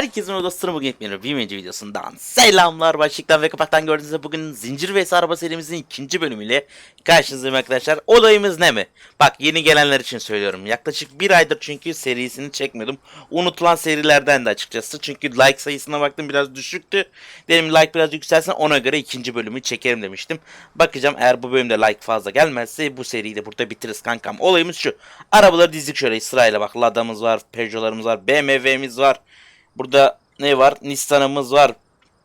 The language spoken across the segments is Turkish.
Herkesin odasına bugün bir Winci videosundan selamlar. Başlıktan ve kapaktan gördüğünüz gibi bugün Zincir vs Araba serimizin ikinci bölümüyle karşınızdayım arkadaşlar. Olayımız ne mi? Bak yeni gelenler için söylüyorum. Yaklaşık bir aydır çünkü serisini çekmiyordum. Unutulan serilerden de açıkçası. Çünkü like sayısına baktım biraz düşüktü. Dedim like biraz yükselsin ona göre ikinci bölümü çekerim demiştim. Bakacağım eğer bu bölümde like fazla gelmezse bu seriyi de burada bitiririz kankam. Olayımız şu. Arabaları dizdik şöyle sırayla bak. Lada'mız var, Peugeot'larımız var, BMW'miz var. Burada ne var? Nissan'ımız var.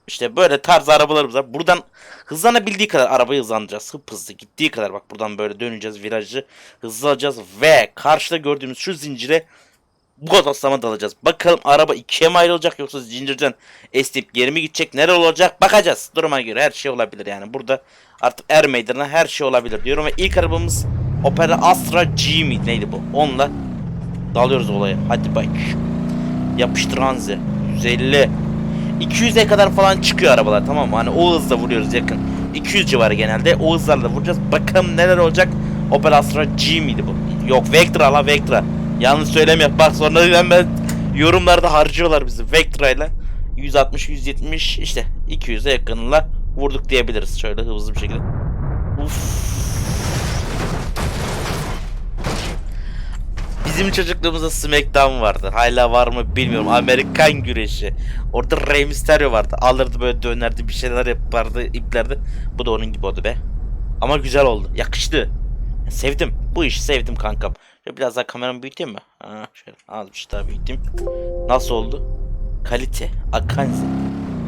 İşte böyle tarz arabalarımız var. Buradan hızlanabildiği kadar arabayı hızlandıracağız. Hıp hızlı gittiği kadar bak buradan böyle döneceğiz virajı hızlı alacağız ve karşıda gördüğümüz şu zincire bu otoslama dalacağız. Bakalım araba ikiye mi ayrılacak yoksa zincirden esneyip geri mi gidecek? Nere olacak? Bakacağız. Duruma göre her şey olabilir yani. Burada artık er meydanına her şey olabilir diyorum ve ilk arabamız Opel Astra G mi neydi bu? Onunla dalıyoruz olaya. Hadi bak. Yapıştır Hanzi. 150. 200'e kadar falan çıkıyor arabalar tamam mı? Hani o hızla vuruyoruz yakın. 200 civarı genelde. O hızlarla vuracağız. Bakalım neler olacak. Opel Astra G miydi bu? Yok Vectra la Vectra. Yanlış söylemiyor. Bak sonra hemen yorumlarda harcıyorlar bizi. Vectra ile 160 170 işte 200'e yakınla vurduk diyebiliriz şöyle hızlı bir şekilde. Uf. Bizim çocukluğumuzda SmackDown vardı. Hala var mı bilmiyorum. Amerikan güreşi. Orada Rey Mysterio vardı. Alırdı böyle dönerdi bir şeyler yapardı iplerdi. Bu da onun gibi oldu be. Ama güzel oldu. Yakıştı. Sevdim. Bu işi sevdim kankam. Şöyle biraz daha kameramı büyüteyim mi? Ha, şöyle az bir şey daha büyüteyim. Nasıl oldu? Kalite. Akanzi.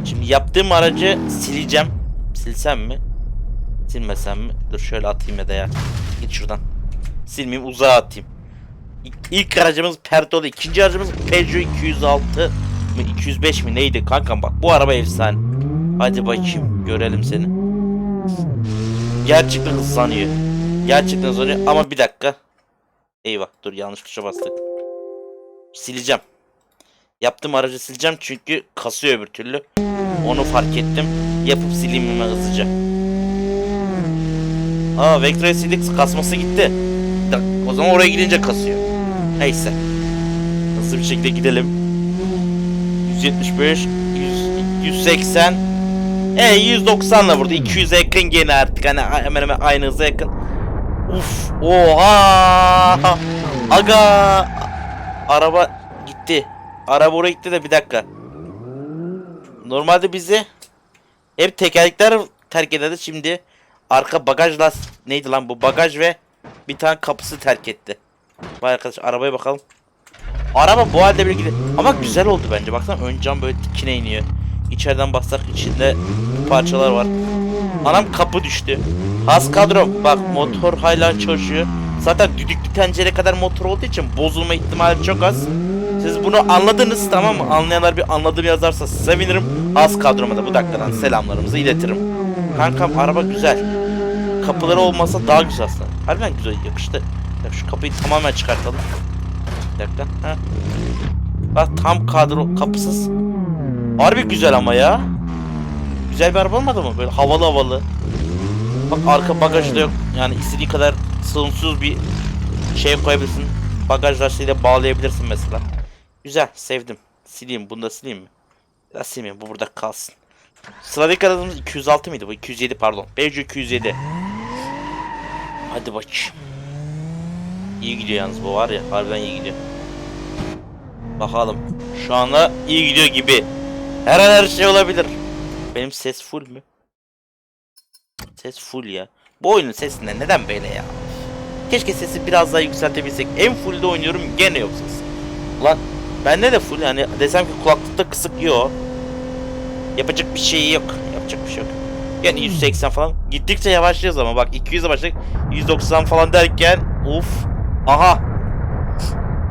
Şimdi yaptığım aracı sileceğim. Silsem mi? Silmesem mi? Dur şöyle atayım ya da ya. Git şuradan. Silmeyeyim uzağa atayım. İlk, aracımız Pertolo, ikinci aracımız Peugeot 206 mı 205 mi neydi kankam bak bu araba efsane. Hadi bakayım görelim seni. Gerçekten hızlanıyor. Gerçekten hızlanıyor ama bir dakika. Eyvah dur yanlış tuşa bastık. Sileceğim. Yaptığım aracı sileceğim çünkü kasıyor öbür türlü. Onu fark ettim. Yapıp sileyim hemen hızlıca. Aa Vectra sildik kasması gitti. O zaman oraya gidince kasıyor. Neyse. Hızlı bir şekilde gidelim. 175, 100, 180. E 190 la burada 200'e yakın gene artık hani hemen hemen aynı hıza yakın. Uf, oha! Aga! Araba gitti. Araba oraya gitti de bir dakika. Normalde bizi hep tekerlekler terk ederdi şimdi arka bagaj las neydi lan bu bagaj ve bir tane kapısı terk etti. Vay arkadaş arabaya bakalım. Araba bu halde bile gidiyor. Ama güzel oldu bence. Baksana ön cam böyle dikine iniyor. İçeriden baksak içinde parçalar var. Anam kapı düştü. Has kadro. Bak motor hala çalışıyor. Zaten düdüklü tencere kadar motor olduğu için bozulma ihtimali çok az. Siz bunu anladınız tamam mı? Anlayanlar bir anladım yazarsa sevinirim. Az kadroma da bu dakikadan selamlarımızı iletirim. Kankam araba güzel. Kapıları olmasa daha güzel aslında. Harbiden güzel yakıştı. Ya şu kapıyı tamamen çıkartalım. Bir dakika. Ha. Bak tam kadro kapısız. Harbi güzel ama ya. Güzel bir araba olmadı mı? Böyle havalı havalı. Bak arka bagajı da yok. Yani istediği kadar sığımsız bir şey koyabilirsin. Bagaj lastiğiyle bağlayabilirsin mesela. Güzel sevdim. Sileyim bunu da sileyim mi? Ya silmeyeyim bu burada kalsın. Sıradaki aracımız 206 mıydı bu? 207 pardon. Peugeot 207. Hadi bakayım. İyi gidiyor yalnız bu var ya harbiden iyi gidiyor. Bakalım. Şu anda iyi gidiyor gibi. Her an her şey olabilir. Benim ses full mü? Ses full ya. Bu oyunun sesinden neden böyle ya? Keşke sesi biraz daha yükseltebilsek. En fullde oynuyorum gene yok ses. Ulan bende de full yani desem ki kulaklıkta kısık yok. Yapacak bir şey yok. Yapacak bir şey yok. Yani 180 falan. Gittikçe yavaşlıyoruz ama bak 200'e başladık. 190 falan derken uf. Aha.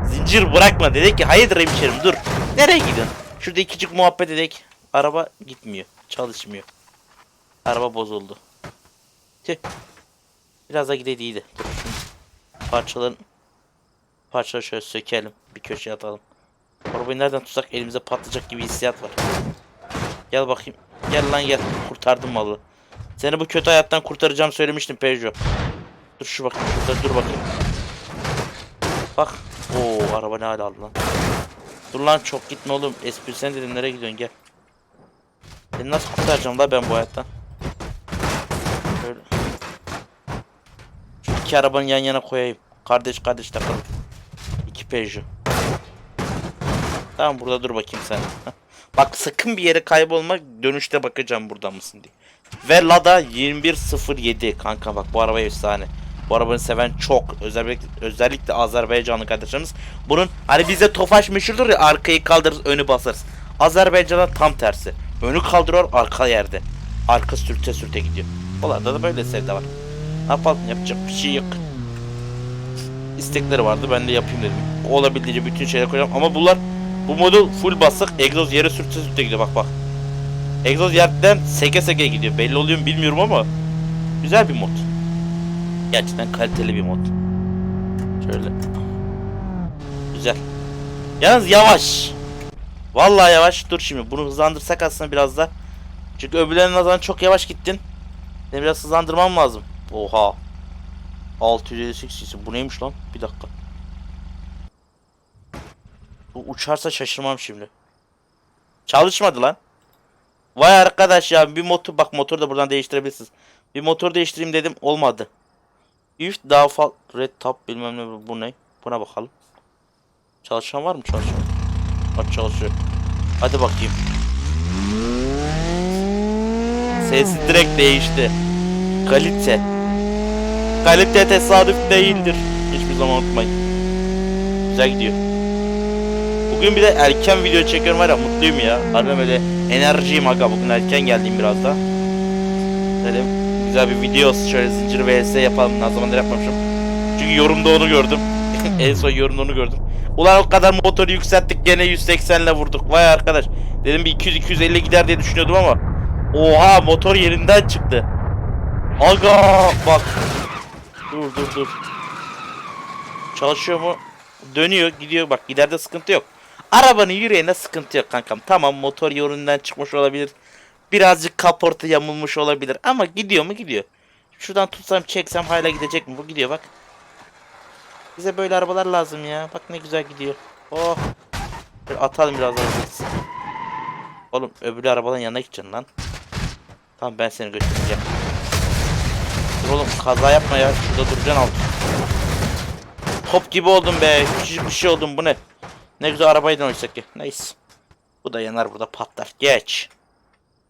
Zincir bırakma dedik ki hayırdır hemşerim dur. Nereye gidiyorsun? Şurada ikicik muhabbet ededik. Araba gitmiyor. Çalışmıyor. Araba bozuldu. Tüh. Biraz daha gideydi. Dur şunu. Parçaların parçaları şöyle sökelim. Bir köşeye atalım. Arabayı nereden tutsak elimize patlayacak gibi hissiyat var. Gel bakayım. Gel lan gel. Kurtardım malı. Seni bu kötü hayattan kurtaracağım söylemiştim Peugeot. Dur şu bakayım şurada dur bakayım. Bak. Oo araba ne hale aldı lan. Dur lan çok gitme oğlum. Espri sen dedim nereye gidiyorsun gel. Seni nasıl kurtaracağım la ben bu hayattan? Şöyle. Şu iki arabanın yan yana koyayım. Kardeş kardeş takalım. İki Peugeot. Tamam burada dur bakayım sen. Bak sakın bir yere kaybolma dönüşte bakacağım burada mısın diye. Ve Lada 2107 kanka bak bu araba efsane. Bu arabanı seven çok özellikle özellikle Azerbaycanlı kardeşlerimiz. Bunun hani bizde Tofaş meşhurdur ya arkayı kaldırırız önü basarız. Azerbaycan'da tam tersi. Önü kaldırıyor arka yerde. Arka sürte sürte gidiyor. Onlarda da böyle sevde var. Ne yapalım yapacak bir şey yok. İstekleri vardı ben de yapayım dedim. Olabildiğince bütün şeyleri koyacağım ama bunlar bu model full basık egzoz yere sürte sürte gidiyor bak bak. Egzoz yerden seke seke gidiyor. Belli oluyor mu bilmiyorum ama güzel bir mod. Gerçekten kaliteli bir mod. Şöyle. Güzel. Yalnız yavaş. Vallahi yavaş. Dur şimdi bunu hızlandırsak aslında biraz da. Çünkü öbürlerinin nazaran çok yavaş gittin. Benim biraz hızlandırmam lazım. Oha. 658 cc. Bu neymiş lan? Bir dakika. Bu uçarsa şaşırmam şimdi. Çalışmadı lan. Vay arkadaş ya bir motor bak motor da buradan değiştirebilirsiniz. Bir motor değiştireyim dedim olmadı. If fal red top bilmem ne bu ne? Buna bakalım. Çalışan var mı çalışan? Bak çalışıyor. Hadi bakayım. Sesi direkt değişti. Kalite. Kalite tesadüf değildir. Hiçbir zaman unutmayın. Güzel gidiyor. Bugün bir de erken video çekiyorum var ya mutluyum ya. Harbiden böyle enerjiyim aga bugün erken geldim biraz da. Dedim güzel bir video olsun şöyle zincir vs yapalım ne zamandır yapmamışım. Çünkü yorumda onu gördüm. en son yorumda onu gördüm. Ulan o kadar motoru yükselttik gene 180 ile vurduk. Vay arkadaş. Dedim bir 200-250 gider diye düşünüyordum ama. Oha motor yerinden çıktı. Aga bak. Dur dur dur. Çalışıyor mu? Dönüyor gidiyor bak giderde sıkıntı yok. Arabanın yüreğinde sıkıntı yok kankam. Tamam motor yolundan çıkmış olabilir. Birazcık kaporta yamulmuş olabilir. Ama gidiyor mu gidiyor. Şuradan tutsam çeksem hala gidecek mi? Bu gidiyor bak. Bize böyle arabalar lazım ya. Bak ne güzel gidiyor. Oh. Şöyle atalım biraz daha. Oğlum öbür arabadan yanına gideceksin lan. Tamam ben seni götüreceğim. Dur oğlum kaza yapma ya. Şurada duracaksın altı. Top gibi oldum be. Küçücük bir şey oldum bu ne? Ne güzel arabayla oynasak ki. Neyse. Bu da yanar burada patlar. Geç.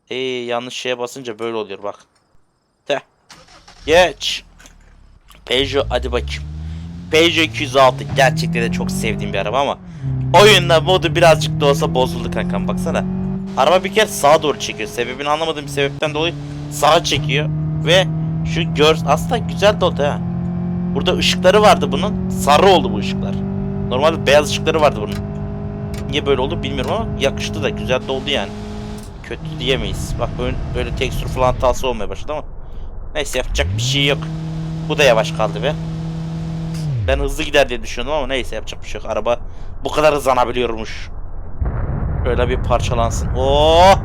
Ee, yanlış şeye basınca böyle oluyor bak. Te. Geç. Peugeot hadi bakayım. Peugeot 206 gerçekten de çok sevdiğim bir araba ama oyunda modu birazcık da olsa bozuldu kankam baksana. Araba bir kere sağa doğru çekiyor. Sebebini anlamadığım bir sebepten dolayı sağa çekiyor ve şu gör aslında güzel de oldu ha. Burada ışıkları vardı bunun. Sarı oldu bu ışıklar. Normalde beyaz ışıkları vardı bunun. Niye böyle oldu bilmiyorum ama yakıştı da güzel de oldu yani. Kötü diyemeyiz. Bak böyle, tekstür falan hatası olmaya başladı ama. Neyse yapacak bir şey yok. Bu da yavaş kaldı be. Ben hızlı gider diye düşünüyordum ama neyse yapacak bir şey yok. Araba bu kadar hızlanabiliyormuş. Böyle bir parçalansın. Oo!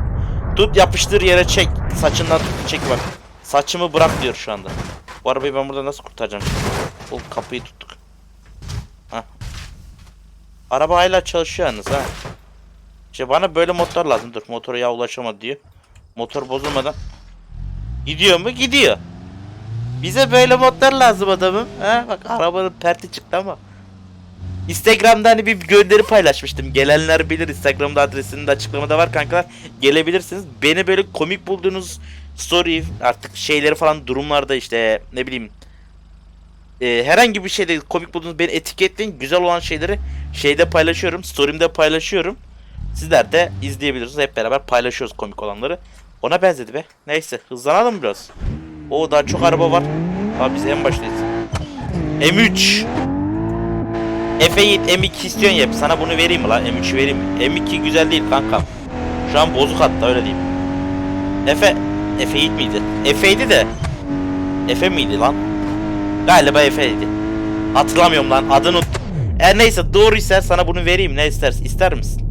Tut yapıştır yere çek. Saçından tut çek bak. Saçımı bırak diyor şu anda. Bu arabayı ben burada nasıl kurtaracağım? O kapıyı tuttuk. Hah. Araba hala çalışıyor yalnız ha. İşte bana böyle motor lazım. Dur motora ya ulaşamadı diyor. Motor bozulmadan. Gidiyor mu? Gidiyor. Bize böyle modlar lazım adamım. Ha? Bak arabanın perti çıktı ama. Instagram'da hani bir gönderi paylaşmıştım. Gelenler bilir. Instagram'da adresinin de açıklamada var kankalar. Gelebilirsiniz. Beni böyle komik bulduğunuz story artık şeyleri falan durumlarda işte ne bileyim e, herhangi bir şeyde komik bulduğunuz beni etiketleyin. Güzel olan şeyleri şeyde paylaşıyorum. Story'imde paylaşıyorum. Sizler de izleyebilirsiniz. Hep beraber paylaşıyoruz komik olanları. Ona benzedi be. Neyse hızlanalım biraz. O daha çok araba var. Abi biz en baştayız. M3 F8 M2 istiyorsun ya sana bunu vereyim mi lan M3'ü vereyim mi? M2 güzel değil kankam. Şu an bozuk hatta öyle diyeyim. Efe F8 miydi? Efe'ydi de Efe miydi lan? Galiba Efe'ydi. Hatırlamıyorum lan adını E neyse doğruysa sana bunu vereyim ne istersin ister misin?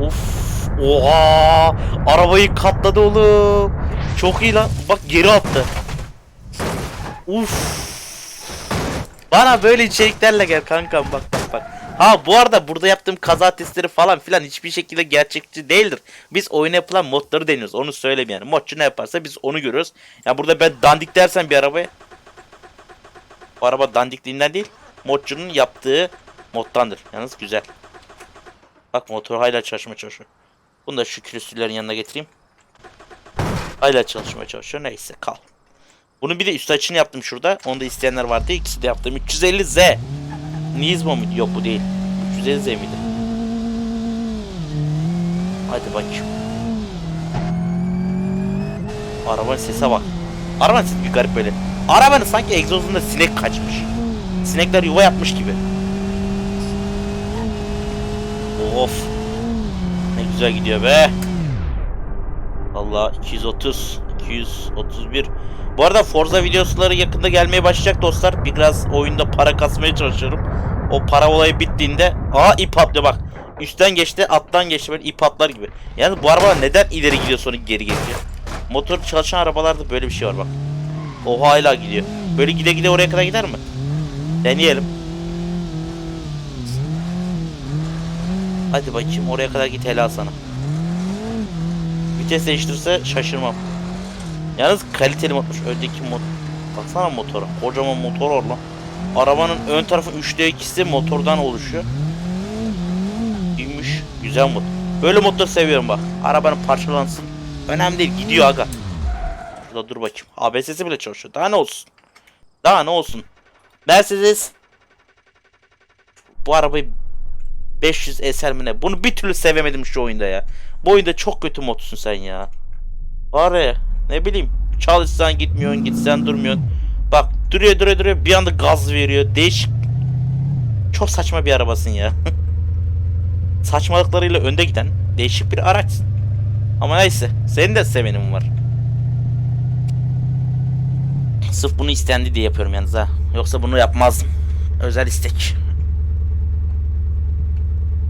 Of oha arabayı katladı oğlum. Çok iyi lan bak geri attı. Uf. Bana böyle içeriklerle gel kankam bak bak bak. Ha bu arada burada yaptığım kaza testleri falan filan hiçbir şekilde gerçekçi değildir. Biz oyuna yapılan modları deniyoruz. Onu söyleyeyim yani. Modcu ne yaparsa biz onu görüyoruz. Ya burada ben dandik dersen bir arabaya. Bu araba dandikliğinden değil. Modcunun yaptığı moddandır. Yalnız güzel. Bak motor hala çalışmaya çalışıyor. Bunu da şu külüstürlerin yanına getireyim. Hala çalışmaya çalışıyor. Neyse kal. Bunu bir de üst açını yaptım şurada. Onu da isteyenler vardı. İkisi de yaptım. 350Z. Nizmo muydu? Yok bu değil. 350Z miydi? Hadi bakayım. Arabanın sese bak. Arabanın sesi bir garip böyle. Arabanın sanki egzozunda sinek kaçmış. Sinekler yuva yapmış gibi. Of. Ne güzel gidiyor be. Allah 230, 231. Bu arada Forza videoları yakında gelmeye başlayacak dostlar. Biraz oyunda para kasmaya çalışıyorum. O para olayı bittiğinde aa ip atlıyor bak. Üstten geçti, alttan geçti böyle ip atlar gibi. Yani bu araba neden ileri gidiyor sonra geri geliyor? Motor çalışan arabalarda böyle bir şey var bak. O hala gidiyor. Böyle gide gide oraya kadar gider mi? Deneyelim. Hadi bakayım oraya kadar git helal sana. Vites değiştirirse şaşırmam. Yalnız kaliteli motor. Öndeki motor. Baksana motora. Kocaman motor var lan. Arabanın ön tarafı 3'te 2'si motordan oluşuyor. İyiymiş. Güzel motor. Böyle motor seviyorum bak. Arabanın parçalansın. Önemli değil. Gidiyor aga. Şurada dur bakayım. ABS'si bile çalışıyor. Daha ne olsun? Daha ne olsun? Mercedes bu arabayı 500 eser mi ne? Bunu bir türlü sevemedim şu oyunda ya. Bu oyunda çok kötü modsun sen ya. Var ya ne bileyim çalışsan gitmiyorsun gitsen durmuyorsun. Bak duruyor duruyor duruyor bir anda gaz veriyor. Değişik. Çok saçma bir arabasın ya. Saçmalıklarıyla önde giden değişik bir araçsın. Ama neyse senin de sevenim var. Sırf bunu istendi diye yapıyorum yalnız ha. Yoksa bunu yapmazdım. Özel istek.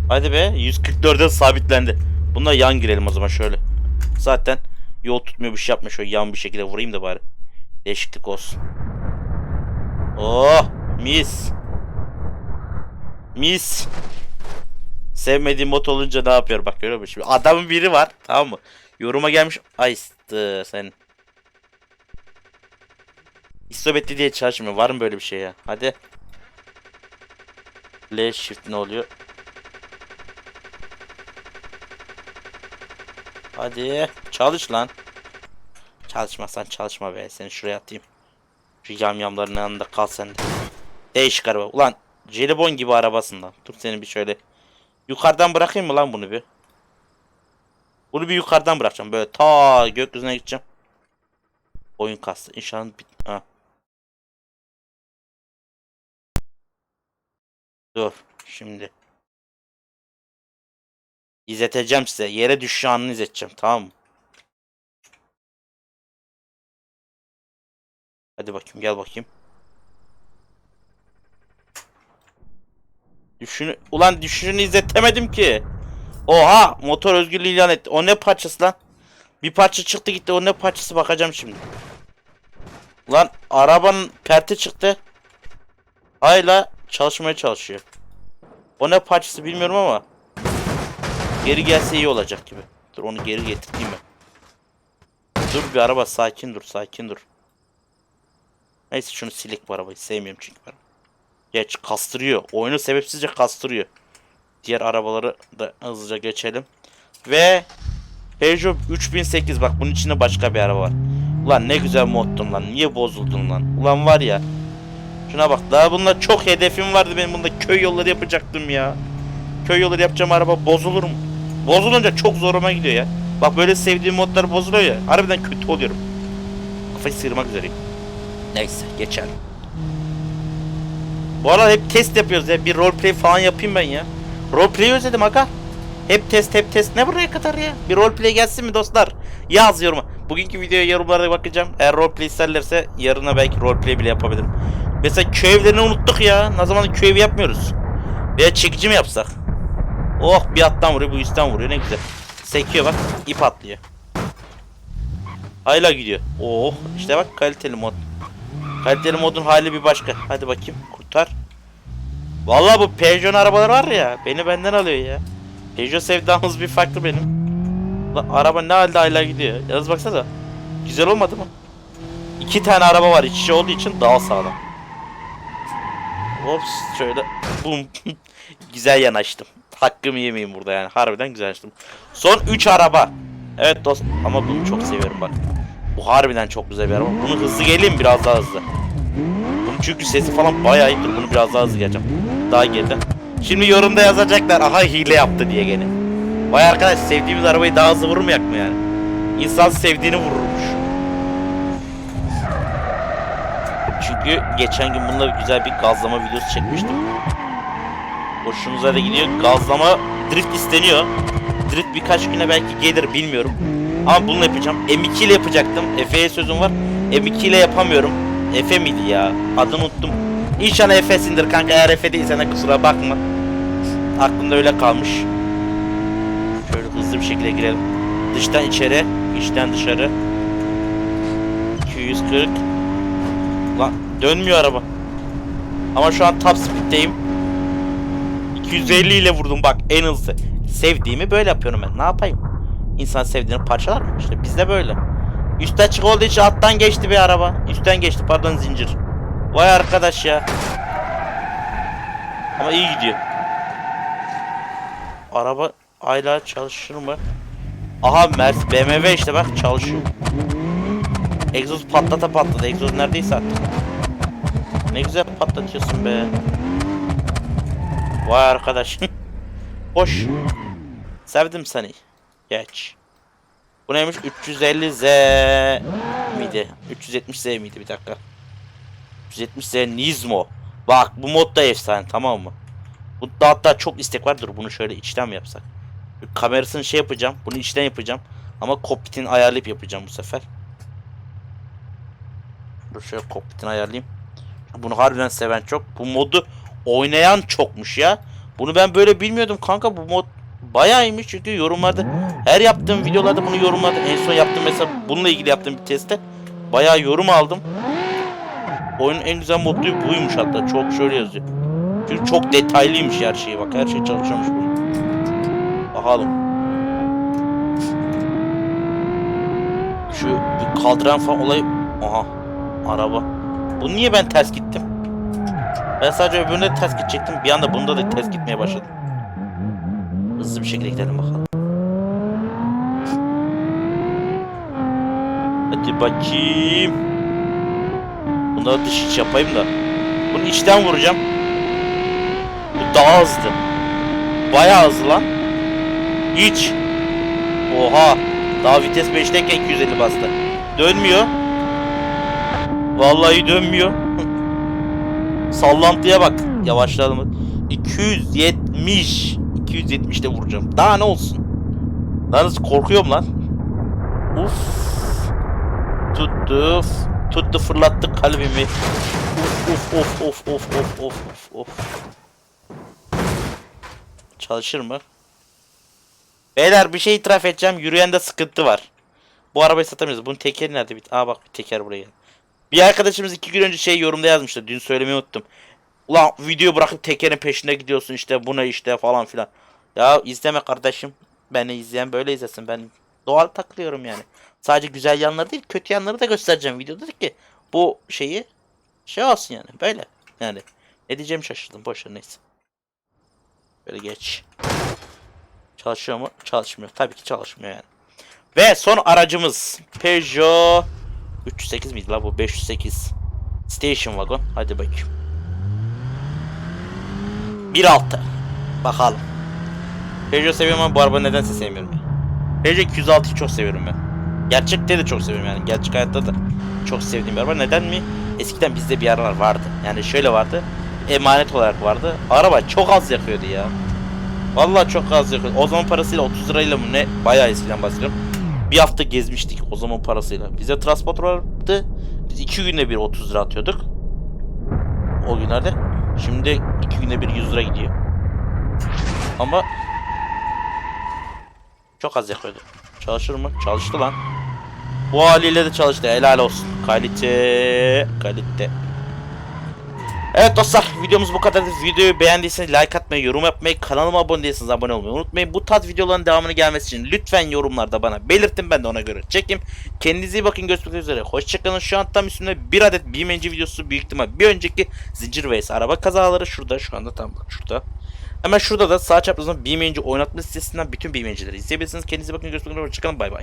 Hadi be 144'e sabitlendi. Bunda yan girelim o zaman şöyle. Zaten yol tutmuyor bir şey yapma şöyle yan bir şekilde vurayım da bari. Değişiklik olsun. Oh mis. Mis. Sevmediğim mod olunca ne yapıyor bak görüyor musun? Adamın biri var tamam mı? Yoruma gelmiş. Ay sen. İstobetli diye çalışmıyor. Var mı böyle bir şey ya? Hadi. L shift ne oluyor? Hadi çalış lan. Çalışmazsan çalışma be. Seni şuraya atayım. Şu yamyamların yanında kal sen de. Değişik araba. Ulan jelibon gibi arabasın lan. Dur seni bir şöyle. Yukarıdan bırakayım mı lan bunu bir? Bunu bir yukarıdan bırakacağım. Böyle ta gökyüzüne gideceğim. Oyun kastı. İnşallah bit... Ha. Dur. Şimdi. İzleteceğim size. Yere düşüşü anını izleteceğim. Tamam mı? Hadi bakayım gel bakayım. Düşünü... Ulan düşüşünü izletemedim ki. Oha motor özgürlüğü ilan etti. O ne parçası lan? Bir parça çıktı gitti. O ne parçası bakacağım şimdi. Lan arabanın perti çıktı. Hala çalışmaya çalışıyor. O ne parçası bilmiyorum ama. Geri gelse iyi olacak gibi. Dur onu geri getireyim ben. Dur bir araba sakin dur sakin dur. Neyse şunu silek bu arabayı sevmiyorum çünkü ben. Geç kastırıyor. Oyunu sebepsizce kastırıyor. Diğer arabaları da hızlıca geçelim. Ve Peugeot 3008 bak bunun içinde başka bir araba var. Ulan ne güzel moddun lan. Niye bozuldun lan? Ulan var ya. Şuna bak daha bunlar çok hedefim vardı benim bunda köy yolları yapacaktım ya. Köy yolları yapacağım araba bozulur mu? Bozulunca çok zoruma gidiyor ya. Bak böyle sevdiğim modlar bozuluyor ya. Harbiden kötü oluyorum. Kafayı sıyırmak üzereyim. Neyse geçelim. Bu arada hep test yapıyoruz ya. Bir roleplay falan yapayım ben ya. Roleplay'i özledim aga. Hep test hep test. Ne buraya kadar ya? Bir roleplay gelsin mi dostlar? Yaz yoruma. Bugünkü videoya yorumlara bakacağım. Eğer roleplay isterlerse yarına belki roleplay bile yapabilirim. Mesela köy evlerini unuttuk ya. Ne zaman köy evi yapmıyoruz. Veya çekici mi yapsak? Oh bir alttan vuruyor bu üstten vuruyor ne güzel. Sekiyor bak ip atlıyor. Hala gidiyor. Oh işte bak kaliteli mod. Kaliteli modun hali bir başka. Hadi bakayım kurtar. Vallahi bu Peugeot'un arabaları var ya beni benden alıyor ya. Peugeot sevdamız bir farklı benim. Lan araba ne halde hala gidiyor. Yalnız baksana. Güzel olmadı mı? İki tane araba var iç içe olduğu için daha sağlam. Ops şöyle bum. güzel yanaştım. Hakkımı yemeyeyim burada yani. Harbiden güzel yanaştım. Son 3 araba. Evet dost ama bunu çok seviyorum bak. Bu harbiden çok güzel bir araba. Bunu hızlı geleyim biraz daha hızlı. Bunun çünkü sesi falan bayağı iyidir. Bunu biraz daha hızlı geleceğim. Daha geriden. Şimdi yorumda yazacaklar aha hile yaptı diye gene. Vay arkadaş sevdiğimiz arabayı daha hızlı vurmayak mı yani? İnsan sevdiğini vururmuş. Çünkü geçen gün bununla güzel bir gazlama videosu çekmiştim. Hoşunuza da gidiyor. Gazlama drift isteniyor. Drift birkaç güne belki gelir bilmiyorum. Ama bunu yapacağım. M2 ile yapacaktım. Efe'ye sözüm var. M2 ile yapamıyorum. Efe miydi ya? Adını unuttum. İnşallah Efe'sindir kanka. Eğer Efe değilsen de kusura bakma. Aklımda öyle kalmış. Şöyle hızlı bir şekilde girelim. Dıştan içeri, içten dışarı. 240. Lan dönmüyor araba. Ama şu an top speed'deyim. 250 ile vurdum bak en hızlı. Sevdiğimi böyle yapıyorum ben. Ne yapayım? İnsan sevdiğini parçalar mı? İşte bizde böyle. Üst açık olduğu için alttan geçti bir araba. Üstten geçti pardon zincir. Vay arkadaş ya. Ama iyi gidiyor. Araba hala çalışır mı? Aha Mercedes BMW işte bak çalışıyor. Egzoz patlata patladı. Egzoz neredeyse artık. Ne güzel patlatıyorsun be. Vay arkadaş. Hoş. Sevdim seni. Geç. Bu neymiş? 350Z miydi? 370Z miydi? Bir dakika. 370Z Nismo. Bak bu mod da efsane tamam mı? Bu da hatta çok istek var. Dur bunu şöyle içten mi yapsak? Kamerasını şey yapacağım. Bunu içten yapacağım. Ama kokpitini ayarlayıp yapacağım bu sefer. Dur şöyle kokpitini ayarlayayım. Bunu harbiden seven çok. Bu modu oynayan çokmuş ya. Bunu ben böyle bilmiyordum kanka. Bu mod bayağı iyiymiş çünkü yorumlarda her yaptığım videolarda bunu yorumladım. En son yaptığım mesela bununla ilgili yaptığım bir testte bayağı yorum aldım. Oyunun en güzel modu buymuş hatta. Çok şöyle yazıyor. Çünkü çok detaylıymış her şeyi bak. Her şey çalışıyormuş bunun. Bakalım. Şu kaldıran falan olay... Aha. Araba. Bu niye ben ters gittim? Ben sadece öbüründe ters gidecektim. Bir anda bunda da ters gitmeye başladım. Hızlı bir şekilde gidelim bakalım. Hadi bakayım. Bunları dış iç yapayım da. Bunu içten vuracağım. Bu daha hızlı. Bayağı hızlı lan. Hiç. Oha. Daha vites 5'teyken 250 bastı. Dönmüyor. Vallahi dönmüyor. Sallantıya bak. Yavaşladım. 270. 270 de vuracağım. Daha ne olsun? Yalnız korkuyorum lan. Uf. Tuttu. Tuttu fırlattı kalbimi. Uf uf uf uf uf uf uf uf. Çalışır mı? Beyler bir şey itiraf edeceğim. Yürüyende sıkıntı var. Bu arabayı satamıyoruz. Bunun tekeri nerede? Aa bak bir teker buraya. Bir arkadaşımız iki gün önce şey yorumda yazmıştı. Dün söylemeyi unuttum. Ulan video bırakıp tekerin peşinde gidiyorsun işte buna işte falan filan. Ya izleme kardeşim. Beni izleyen böyle izlesin. Ben doğal takılıyorum yani. Sadece güzel yanları değil kötü yanları da göstereceğim videoda ki bu şeyi şey olsun yani böyle. Yani ne diyeceğimi şaşırdım. Boş ver neyse. Böyle geç. Çalışıyor mu? Çalışmıyor. Tabii ki çalışmıyor yani. Ve son aracımız Peugeot 308 miydi la bu? 508 Station Wagon. Hadi bakayım. 1.6 Bakalım. Peugeot seviyorum ama bu araba nedense sevmiyorum. Peugeot 206'yı çok seviyorum ben. Gerçekte de çok seviyorum yani. Gerçek hayatta da çok sevdiğim bir araba. Neden mi? Eskiden bizde bir aralar vardı. Yani şöyle vardı. Emanet olarak vardı. Araba çok az yakıyordu ya. Vallahi çok az yakıyordu. O zaman parasıyla 30 lirayla mı ne? Bayağı eskiden bahsediyorum. Bir hafta gezmiştik o zaman parasıyla. Bize transport vardı. Biz iki günde bir 30 lira atıyorduk. O günlerde. Şimdi iki günde bir 100 lira gidiyor. Ama çok az yakıyordu. Çalışır mı? Çalıştı lan. Bu haliyle de çalıştı. Helal olsun. Kalite. Kalite. Evet dostlar videomuz bu kadar. Videoyu beğendiyseniz like atmayı, yorum yapmayı, kanalıma abone değilseniz abone olmayı unutmayın. Bu tarz videoların devamını gelmesi için lütfen yorumlarda bana belirtin ben de ona göre çekeyim. Kendinize iyi bakın görüşmek üzere. Hoşçakalın. Şu an tam üstünde bir adet BMC videosu büyük ihtimal bir önceki zincir vs araba kazaları şurada şu anda tam şurada. Hemen şurada da sağ çaprazında BMC oynatma sitesinden bütün BMC'leri izleyebilirsiniz. Kendinize bakın görüşmek üzere. Hoşçakalın bay bay.